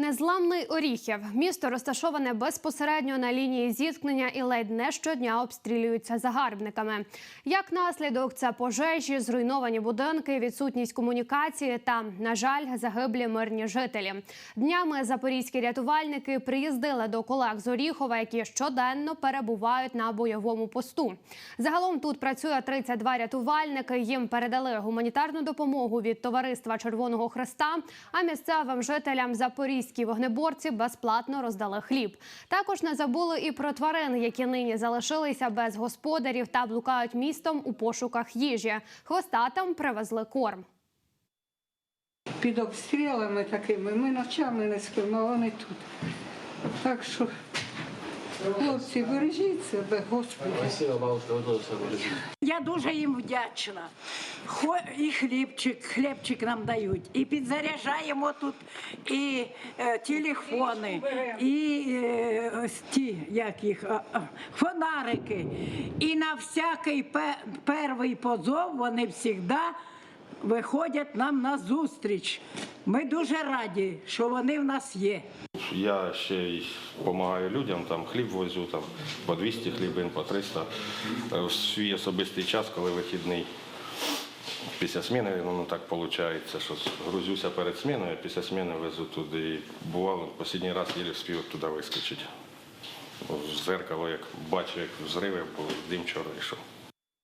Незламний Оріхів місто розташоване безпосередньо на лінії зіткнення і ледь не щодня обстрілюються загарбниками. Як наслідок, це пожежі, зруйновані будинки, відсутність комунікації та, на жаль, загиблі мирні жителі. Днями запорізькі рятувальники приїздили до колег з Оріхова, які щоденно перебувають на бойовому посту. Загалом тут працює 32 рятувальники. Їм передали гуманітарну допомогу від товариства Червоного Хреста. А місцевим жителям запорізькі вогнеборці безплатно роздали хліб. Також не забули і про тварин, які нині залишилися без господарів та блукають містом у пошуках їжі. Хвостатам привезли корм. під обстрілами такими. Ми ночами не спимо, вони тут. Так що, хлопці, бережіть себе, Господи. Я дуже їм вдячна. І хлібчик, хлібчик нам дають, і підзаряджаємо тут і е, телефони, і е, ось ті, як їх, фонарики. І на всякий пе- перший позов вони завжди виходять нам на зустріч. Ми дуже раді, що вони в нас є. Я ще й допомагаю людям, там хліб возю, там по 200 хлібин, по 300. Е, В свій особистий час, коли вихідний. Після зміни воно так виходить, що грузюся перед зміною, після зміни везу туди. І бувало, останній раз їлі встиг туди вискочити. В зеркало, як бачу, як взриви, бо дим вчора йшов.